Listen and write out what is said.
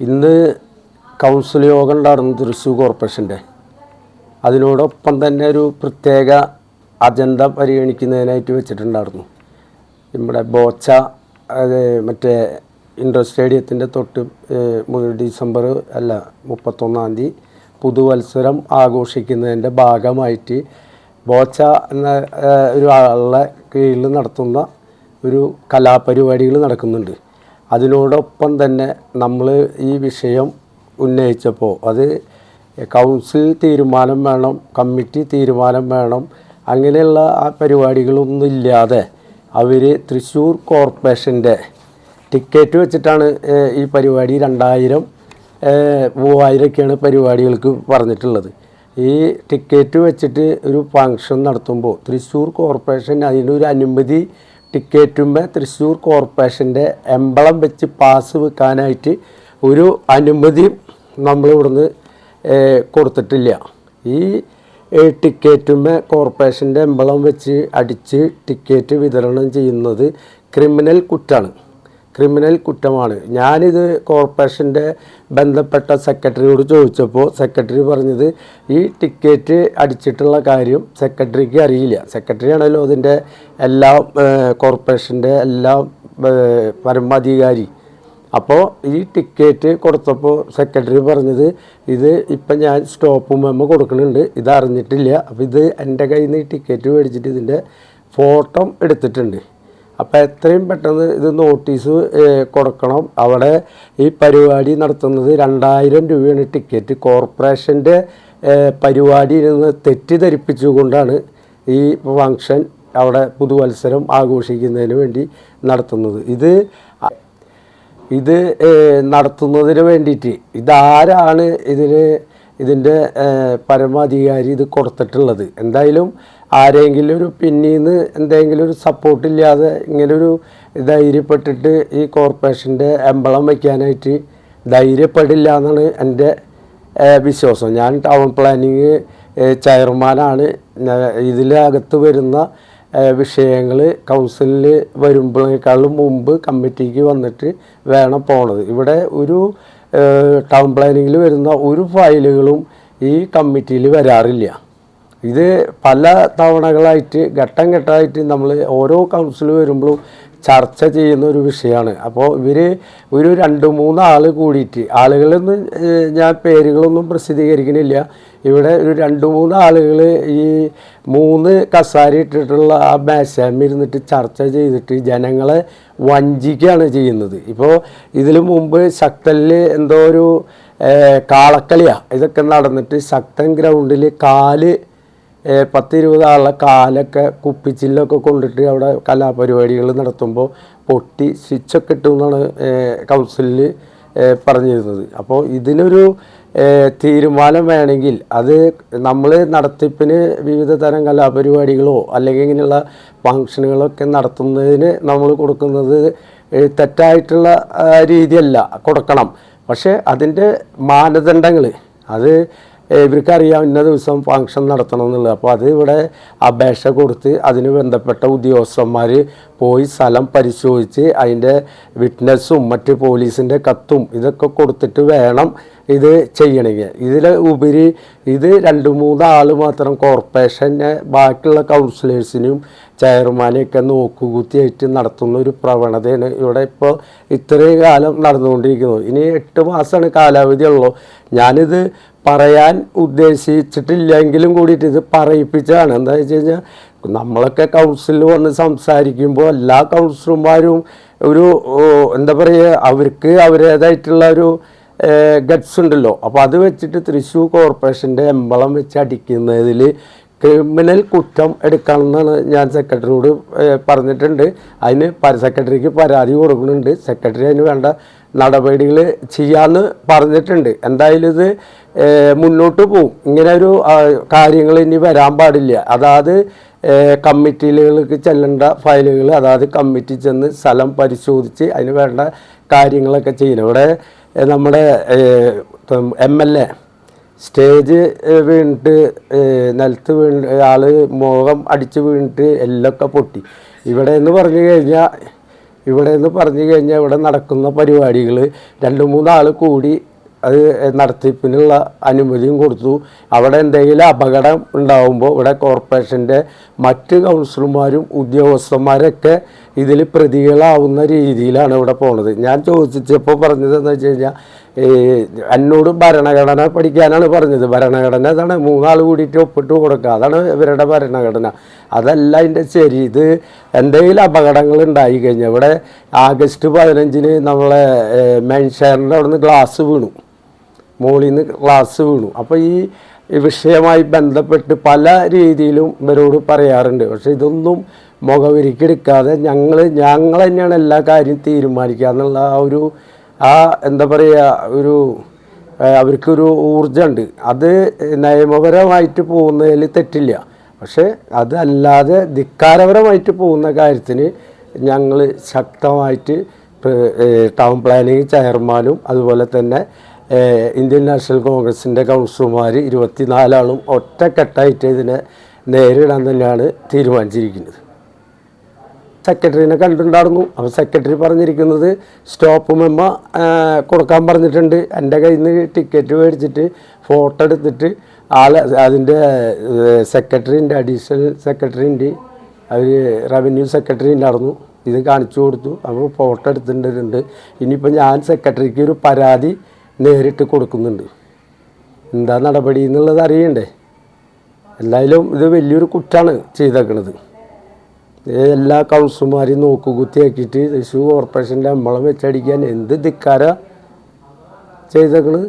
ഇന്ന് കൗൺസിൽ യോഗം ഉണ്ടായിരുന്നു തൃശ്ശൂർ കോർപ്പറേഷന്റെ. അതിനോടൊപ്പം തന്നെ ഒരു പ്രത്യേക അജണ്ട പരിഗണിക്കുന്നതിനായിട്ട് വെച്ചിട്ടുണ്ടായിരുന്നു. നമ്മുടെ ബോച്ച മറ്റേ ഇൻഡോർ സ്റ്റേഡിയത്തിന്റെ തൊട്ട് ഡിസംബർ അല്ല മുപ്പത്തൊന്നാം തീയതി പുതുവത്സരം ആഘോഷിക്കുന്നതിന്റെ ഭാഗമായിട്ട് ബോച്ച എന്ന ഒരു ആളുടെ കീഴിൽ നടത്തുന്ന ഒരു കലാപരിപാടികൾ നടക്കുന്നുണ്ട്. അതിനോടൊപ്പം തന്നെ നമ്മൾ ഈ വിഷയം ഉന്നയിച്ചപ്പോൾ അത് കൗൺസിൽ തീരുമാനം വേണം കമ്മിറ്റി തീരുമാനം വേണം അങ്ങനെയുള്ള ആ പരിപാടികളൊന്നും ഇല്ലാതെ അവർ തൃശ്ശൂർ കോർപ്പറേഷന്റെ ടിക്കറ്റ് വെച്ചിട്ടാണ് ഈ പരിപാടി രണ്ടായിരം മൂവായിരമൊക്കെയാണ് പരിപാടികൾക്ക് പറഞ്ഞിട്ടുള്ളത്. ഈ ടിക്കറ്റ് വെച്ചിട്ട് ഒരു ഫങ്ഷൻ നടത്തുമ്പോൾ തൃശ്ശൂർ കോർപ്പറേഷൻ അതിനൊരു അനുമതി ടിക്കറ്റുമ്പോൾ തൃശ്ശൂർ കോർപ്പറേഷന്റെ എംബളം വെച്ച് പാസ് വെക്കാനായിട്ട് ഒരു അനുമതി നമ്മളിവിടുന്ന് ഏഹ്, കൊടുത്തിട്ടില്ല. ഈ ടിക്കറ്റുമ്പോൾ കോർപ്പറേഷന്റെ എംബളം വെച്ച് അടിച്ച് ടിക്കറ്റ് വിതരണം ചെയ്യുന്നത് ക്രിമിനൽ കുറ്റാണ്. ക്രിമിനൽ കുറ്റമാണ്. ഞാനിത് കോർപ്പറേഷന്റെ ബന്ധപ്പെട്ട സെക്രട്ടറിയോട് ചോദിച്ചപ്പോൾ സെക്രട്ടറി പറഞ്ഞത് ഈ ടിക്കറ്റ് അടിച്ചിട്ടുള്ള കാര്യം സെക്രട്ടറിക്ക് അറിയില്ല. സെക്രട്ടറി ആണല്ലോ അതിന്റെ എല്ലാ കോർപ്പറേഷന്റെ എല്ലാ പരമാധികാരി. അപ്പോൾ ഈ ടിക്കറ്റ് കൊടുത്തപ്പോൾ സെക്രട്ടറി പറഞ്ഞത് ഇത് ഇപ്പം ഞാൻ സ്റ്റോപ്പ് മെമ്മോ കൊടുക്കുന്നുണ്ട്. ഇത് അറിഞ്ഞിട്ടില്ല അപ്പോൾ ഇത് എന്റെ കയ്യിൽ നിന്ന് ഈ ടിക്കറ്റ് മേടിച്ചിട്ട് ഇതിന്റെ ഫോട്ടോ എടുത്തിട്ടുണ്ട്. അപ്പോൾ എത്രയും പെട്ടെന്ന് ഇത് നോട്ടീസ് കൊടുക്കണം. അവിടെ ഈ പരിപാടി നടത്തുന്നത് രണ്ടായിരം രൂപയാണ് ടിക്കറ്റ്. കോർപ്പറേഷന്റെ പരിപാടിയിൽ നിന്ന് തെറ്റിദ്ധരിപ്പിച്ചുകൊണ്ടാണ് ഈ ഫങ്ഷൻ അവിടെ പുതുവത്സരം ആഘോഷിക്കുന്നതിന് വേണ്ടി നടത്തുന്നത്. ഇത് ഇത് നടത്തുന്നതിന് വേണ്ടിയിട്ട് ഇതാരാണ് ഇതിന് ഇതിന്റെ പരമാധികാരി ഇത് കൊടുത്തിട്ടുള്ളത്. എന്തായാലും ആരെങ്കിലും ഒരു പിന്നീന്ന് എന്തെങ്കിലും ഒരു സപ്പോർട്ടില്ലാതെ ഇങ്ങനൊരു ധൈര്യപ്പെട്ടിട്ട് ഈ കോർപ്പറേഷന്റെ എംബളം വയ്ക്കാനായിട്ട് ധൈര്യപ്പെടില്ല എന്നാണ് എന്റെ വിശ്വാസം. ഞാൻ ടൗൺ പ്ലാനിങ് ചെയർമാനാണ് ഇതിലകത്ത് വരുന്ന വിഷയങ്ങൾ കൗൺസിലിൽ വരുമ്പോഴേക്കാളും മുമ്പ് കമ്മിറ്റിക്ക് വന്നിട്ട് വേണം പോണത്. ഇവിടെ ഒരു ടൗൺ പ്ലാനിങ്ങിൽ വരുന്ന ഒരു ഫയലുകളും ഈ കമ്മിറ്റിയിൽ വരാറില്ല. ഇത് പല തവണകളായിട്ട് ഘട്ടം ഘട്ടമായിട്ട് നമ്മൾ ഓരോ കൗൺസിൽ വരുമ്പോഴും ചർച്ച ചെയ്യുന്ന ഒരു വിഷയമാണ്. അപ്പോൾ ഇവർ ഒരു രണ്ട് മൂന്ന് ആൾ കൂടിയിട്ട് ആളുകളൊന്നും ഞാൻ പേരുകളൊന്നും പ്രസിദ്ധീകരിക്കണില്ല. ഇവിടെ ഒരു രണ്ട് മൂന്ന് ആളുകൾ ഈ മൂന്ന് കസാരി ഇട്ടിട്ടുള്ള ആ മേശാമ്മ ഇരുന്നിട്ട് ചർച്ച ചെയ്തിട്ട് ജനങ്ങളെ വഞ്ചിക്കുകയാണ് ചെയ്യുന്നത്. ഇപ്പോൾ ഇതിനു മുമ്പ് ശക്തലിൽ എന്തോ ഒരു കാളക്കളിയാണ് കാളക്കളിയാ. ഇതൊക്കെ നടന്നിട്ട് ശക്തൻ ഗ്രൗണ്ടിൽ കാൽ ഏഹ് പത്ത് ഇരുപത് ആളെ കാലൊക്കെ കുപ്പിച്ചില്ലൊക്കെ കൊണ്ടിട്ട് അവിടെ കലാപരിപാടികൾ നടത്തുമ്പോൾ പൊട്ടി സ്വിച്ചൊക്കെ ഇട്ടു എന്നാണ് കൗൺസിലിൽ പറഞ്ഞിരുന്നത്. അപ്പോൾ ഇതിനൊരു തീരുമാനം വേണമെങ്കിൽ അത് നമ്മൾ നടത്തിപ്പിന് വിവിധ തരം കലാപരിപാടികളോ അല്ലെങ്കിൽ ഇങ്ങനെയുള്ള ഫങ്ഷനുകളൊക്കെ നടത്തുന്നതിന് നമ്മൾ കൊടുക്കുന്നത് തെറ്റായിട്ടുള്ള രീതിയല്ല. കൊടുക്കണം. പക്ഷേ അതിന്റെ മാനദണ്ഡങ്ങൾ അത് ഇവർക്കറിയാം ഇന്ന ദിവസം ഫങ്ഷൻ നടത്തണം എന്നുള്ളത്. അപ്പോൾ അത് ഇവിടെ അപേക്ഷ കൊടുത്ത് അതിന് ബന്ധപ്പെട്ട ഉദ്യോഗസ്ഥന്മാർ പോയി സ്ഥലം പരിശോധിച്ച് അതിന്റെ വിറ്റ്നസ്സും മറ്റ് പോലീസിന്റെ കത്തും ഇതൊക്കെ കൊടുത്തിട്ട് വേണം ഇത് ചെയ്യണമെങ്കിൽ ഇതിൽ ഉപരി ഇത് രണ്ട് മൂന്ന് ആൾ മാത്രം കോർപ്പറേഷന്റെ ബാക്കിയുള്ള കൗൺസിലേഴ്സിനും ചെയർമാനെയൊക്കെ നോക്കുകുത്തിയായിട്ട് നടത്തുന്ന ഒരു പ്രവണതയാണ് ഇവിടെ ഇപ്പോൾ ഇത്രയും കാലം നടന്നുകൊണ്ടിരിക്കുന്നത്. ഇനി എട്ട് മാസമാണ് കാലാവധി ഉള്ളൂ. ഞാനിത് പറയാൻ ഉദ്ദേശിച്ചിട്ടില്ലെങ്കിലും കൂടിയിട്ട് ഇത് പറയിപ്പിച്ചതാണ്. എന്താ വെച്ച് കഴിഞ്ഞാൽ നമ്മളൊക്കെ കൗൺസിലിൽ വന്ന് സംസാരിക്കുമ്പോൾ എല്ലാ കൗൺസിലർമാരും ഒരു എന്താ പറയുക അവർക്ക് അവരുടേതായിട്ടുള്ള ഒരു ഗട്സ് ഉണ്ടല്ലോ. അപ്പോൾ അത് വെച്ചിട്ട് തൃശ്ശൂർ കോർപ്പറേഷന്റെ എമ്പളം വെച്ച് അടിക്കുന്നതിൽ ക്രിമിനൽ കുറ്റം എടുക്കണമെന്നാണ് ഞാൻ സെക്രട്ടറിയോട് പറഞ്ഞിട്ടുണ്ട്. അതിന് സെക്രട്ടറിക്ക് പരാതി കൊടുക്കുന്നുണ്ട്. സെക്രട്ടറി അതിന് വേണ്ട നടപടികൾ ചെയ്യാമെന്ന് പറഞ്ഞിട്ടുണ്ട്. എന്തായാലും ഇത് മുന്നോട്ട് പോവും. ഇങ്ങനെ ഒരു കാര്യങ്ങൾ ഇനി വരാൻ പാടില്ല. അതായത് കമ്മിറ്റിയിലേക്ക് ചെല്ലേണ്ട ഫയലുകൾ അതായത് കമ്മിറ്റി ചെന്ന് സ്ഥലം പരിശോധിച്ച് അതിന് വേണ്ട കാര്യങ്ങളൊക്കെ ചെയ്യണം. ഇവിടെ നമ്മുടെ എം എൽ എ സ്റ്റേജ് വീണിട്ട് നിലത്ത് വീണ് ആൾ മുഖം അടിച്ച് വീണിട്ട് എല്ലൊക്കെ പൊട്ടി. ഇവിടെ എന്ന് പറഞ്ഞു കഴിഞ്ഞാൽ ഇവിടെ നിന്ന് പറഞ്ഞു കഴിഞ്ഞാൽ ഇവിടെ നടക്കുന്ന പരിപാടികൾ രണ്ട് മൂന്നാൾ കൂടി അത് നടത്തിപ്പിനുള്ള അനുമതിയും കൊടുത്തു. അവിടെ എന്തെങ്കിലും അപകടം ഉണ്ടാകുമ്പോൾ ഇവിടെ കോർപ്പറേഷന്റെ മറ്റ് കൗൺസിലർമാരും ഉദ്യോഗസ്ഥന്മാരൊക്കെ ഇതിൽ പ്രതികളാവുന്ന രീതിയിലാണ് ഇവിടെ പോണത്. ഞാൻ ചോദിച്ചപ്പോൾ പറഞ്ഞതെന്ന് വെച്ച് കഴിഞ്ഞാൽ എന്നോട് ഭരണഘടന പഠിക്കാനാണ് പറഞ്ഞത്. ഭരണഘടന അതാണ് മൂന്നാൾ കൂടിയിട്ട് ഒപ്പിട്ട് കൊടുക്കുക. അതാണ് ഇവരുടെ ഭരണഘടന. അതല്ല അതിന്റെ ശരി. ഇത് എന്തെങ്കിലും അപകടങ്ങൾ ഉണ്ടായി കഴിഞ്ഞാൽ ഇവിടെ ആഗസ്റ്റ് പതിനഞ്ചിന് നമ്മളെ മെയിൻ ഷെയറിന്റെ അവിടെ നിന്ന് ഗ്ലാസ് വീണു. മുകളിൽ നിന്ന് ഗ്ലാസ് വീണു. അപ്പോൾ ഈ വിഷയമായി ബന്ധപ്പെട്ട് പല രീതിയിലും ഇവരോട് പറയാറുണ്ട്. പക്ഷെ ഇതൊന്നും മുഖവിരിക്കെടുക്കാതെ ഞങ്ങൾ ഞങ്ങൾ തന്നെയാണ് എല്ലാ കാര്യം തീരുമാനിക്കുക എന്നുള്ള ആ ഒരു ആ എന്താ പറയുക ഒരു അവർക്കൊരു ഊർജമുണ്ട്. അത് നിയമപരമായിട്ട് പോകുന്നതിൽ തെറ്റില്ല. പക്ഷേ അതല്ലാതെ ധിക്കാരപരമായിട്ട് പോകുന്ന കാര്യത്തിന് ഞങ്ങൾ ശക്തമായിട്ട് ടൗൺ പ്ലാനിങ് ചെയർമാനും അതുപോലെ തന്നെ ഇന്ത്യൻ നാഷണൽ കോൺഗ്രസിന്റെ കൗൺസിലർമാർ ഇരുപത്തിനാലാളും ഒറ്റക്കെട്ടായിട്ട് ഇതിനെ നേരിടാൻ തന്നെയാണ് തീരുമാനിച്ചിരിക്കുന്നത്. സെക്രട്ടറിനെ കണ്ടിട്ടുണ്ടായിരുന്നു. അപ്പോൾ സെക്രട്ടറി പറഞ്ഞിരിക്കുന്നത് സ്റ്റോപ്പ് മെമ്മ കൊടുക്കാൻ പറഞ്ഞിട്ടുണ്ട്. എന്റെ കയ്യിൽ നിന്ന് ടിക്കറ്റ് മേടിച്ചിട്ട് ഫോട്ടോ എടുത്തിട്ട് ആൾ അതിന്റെ സെക്രട്ടറിന്റെ അഡീഷണൽ സെക്രട്ടറിന്റെ അവർ റവന്യൂ സെക്രട്ടറി ഉണ്ടായിരുന്നു. ഇത് കാണിച്ചു കൊടുത്തു. അപ്പോൾ ഫോട്ടോ എടുത്തിട്ടുണ്ട്. ഇനിയിപ്പോൾ ഞാൻ സെക്രട്ടറിക്ക് ഒരു പരാതി നേരിട്ട് കൊടുക്കുന്നുണ്ട്. എന്താ നടപടി എന്നുള്ളത് അറിയണ്ടേ? എന്തായാലും ഇത് വലിയൊരു കുറ്റാണ് ചെയ്തേക്കണത്. എല്ലാ കൗൺസിലർമാരെയും നോക്കുകുത്തിയാക്കിയിട്ട് തൃശ്ശൂർ കോർപ്പറേഷന്റെ അമ്പളം വെച്ചടിക്കാൻ എന്ത് ധിക്കാര ചെയ്തേക്കണത്?